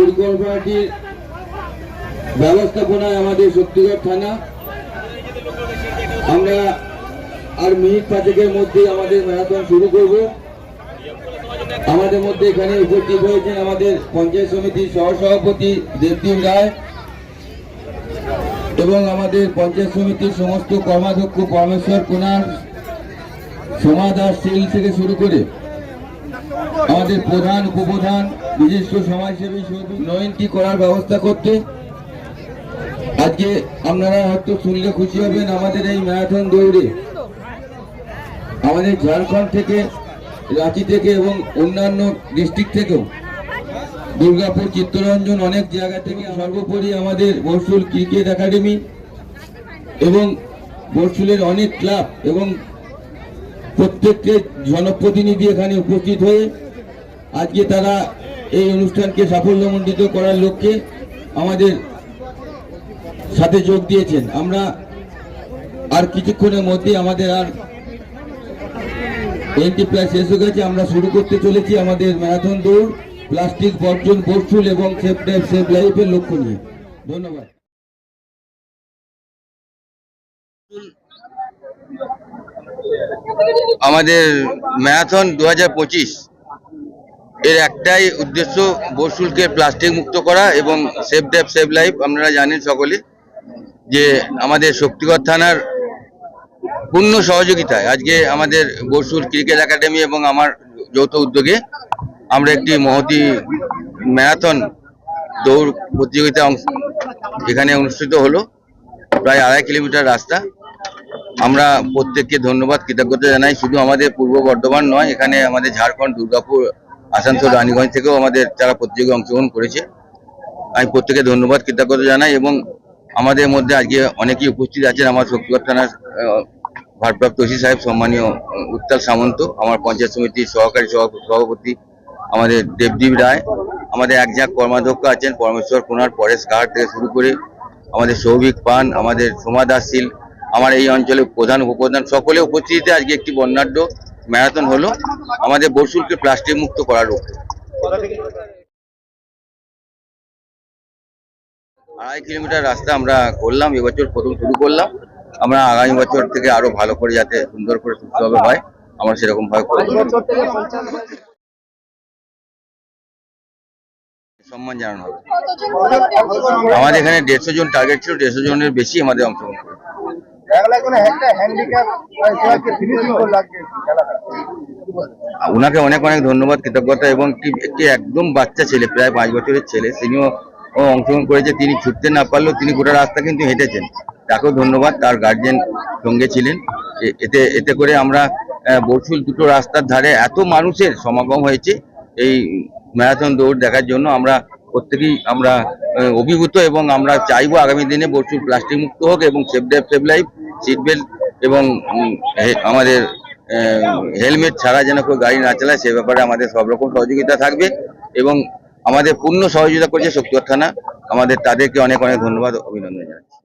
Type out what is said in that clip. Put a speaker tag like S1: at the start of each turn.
S1: পরিকল্পনাটির ব্যবস্থাপনায় আমাদের শক্তিগড় থানা। আমরা আর মিনিট পাঁচেকের মধ্যে আমাদের ম্যারাথন শুরু করব। আমাদের মধ্যে এখানে উপস্থিত হয়েছেন আমাদের পঞ্চায়েত সমিতির সহসভাপতি দেবদীপ রায় এবং আমাদের পঞ্চায়েত সমিতির সমস্ত কর্মাধ্যক্ষ পরমেশ্বর কুনার, সোমা দাস শীল থেকে শুরু করে আমাদের প্রধান, উপপ্রধান, বিশিষ্ট সমাজসেবী নয়নটি করার ব্যবস্থা করতে। আজকে আপনারা হয়তো শুনলে খুশি হবেন আমাদের এই ম্যারাথন দৌড়ে। আমাদের ঝাড়খণ্ড থেকে, রাঁচি থেকে এবং অন্যান্য ডিস্ট্রিক্ট থেকেও। দুর্গাপুর, চিত্তরঞ্জন অনেক জায়গা থেকে সর্বোপরি আমাদের বর্ষুল ক্রিকেট একাডেমি এবং বর্ষুলের অনেক ক্লাব এবং প্রত্যেককে জনপ্রতিনিধি এখানে উপস্থিত হয়ে আজকে তারা এই অনুষ্ঠানকে সাফল্যমণ্ডিত করার লক্ষ্যে আমাদের সাথে যোগ দিয়েছেন। আমরা আর কিছুক্ষণের মধ্যে আমাদের আর এনটি প্রায় শেষ হয়ে গেছে। আমরা শুরু করতে চলেছি আমাদের ম্যারাথন দৌড়, প্লাস্টিক বর্জন বর্ষুল এবং সেফ সেফ লাইফের লক্ষ্য নিয়ে। ধন্যবাদ।
S2: আমাদের ম্যারাথন দু হাজার পঁচিশ। এর একটাই উদ্দেশ্য বসুলকে প্লাস্টিক মুক্ত করা এবং সেভ ড্যাপ সেভ লাইফ, আপনারা জানেন সকলে যে আমাদের শক্তিগড় থানার পূর্ণ সহযোগিতায় আজকে আমাদের বসুল ক্রিকেট একাডেমি এবং আমার যৌথ উদ্যোগে আমরা একটি মহতি ম্যারাথন দৌড় প্রতিযোগিতা এখানে অনুষ্ঠিত হলো, প্রায় আড়াই কিলোমিটার রাস্তা। আমরা প্রত্যেককে ধন্যবাদ, কৃতজ্ঞতা জানাই। শুধু আমাদের পূর্ব বর্ধমান নয়, এখানে আমাদের ঝাড়খণ্ড, দুর্গাপুর, আসানসোল, রানীগঞ্জ থেকেও আমাদের যারা প্রতিযোগী অংশগ্রহণ করেছে। আমি প্রত্যেকে ধন্যবাদ, কৃতজ্ঞতা জানাই এবং আমাদের মধ্যে আজকে অনেকেই উপস্থিত আছেন। আমার শক্তিগড় থানার ভারপ্রাপ্ত ওসি সাহেব, সম্মানীয় উত্তাল সামন্ত, আমার পঞ্চায়েত সমিতির সহকারী সভা- সভাপতি আমাদের দেবদীপ রায়, আমাদের এক ঝাঁক কর্মাধ্যক্ষ আছেন পরমেশ্বর কুনার, পরেশ ঘাট থেকে শুরু করে আমাদের সৌভিক পান, আমাদের সোমা দাস শীল আমার এই অঞ্চলের প্রধান উপপ্রধান সকলে উপস্থিতিতে আজকে একটি বর্ণাঢ্য ম্যারাথন হলো আমাদের বসুলকে প্লাস্টিক মুক্ত করার আড়াই কিলোমিটার রাস্তা আমরা করলাম, এবছর প্রথম শুরু করলাম। আমরা আগামী বছর থেকে আরও ভালো করে যাতে সুন্দর করে সুস্থভাবে হয়, আমরা সেরকম ভাবে সম্মান জানানো হবে। আমাদের এখানে দেড়শো জন টার্গেট ছিল, দেড়শো জনের বেশি আমাদের অংশগ্রহণ ওনাকে অনেক অনেক ধন্যবাদ কৃতজ্ঞতা এবং একটি একদম বাচ্চা ছেলে প্রায় পাঁচ বছরের ছেলে তিনিও অংশগ্রহণ করেছে তিনি ছুটতে না পারলেও তিনি গোটা রাস্তা কিন্তু হেঁটেছেন। তাকেও ধন্যবাদ তার গার্জেন সঙ্গে ছিলেন। এতে এতে করে আমরা আহ, বরশুল দুটো রাস্তার ধারে এত মানুষের সমাগম হয়েছে এই ম্যারাথন দৌড় দেখার জন্য আমরা প্রত্যেকেই আমরা অভিভূত এবং আমরা চাইব আগামী দিনে বরশুল প্লাস্টিক মুক্ত হোক এবং safe drive safe life seat belt এবং আমাদের হেলমেট ছাড়া যেন কেউ গাড়ি না চালায়, সে ব্যাপারে আমাদের সব রকম সহযোগিতা থাকবে এবং আমাদের পূর্ণ সহযোগিতা করছে শক্তিগড় থানা। আমাদের তাদেরকে অনেক অনেক ধন্যবাদ, অভিনন্দন জানাচ্ছি।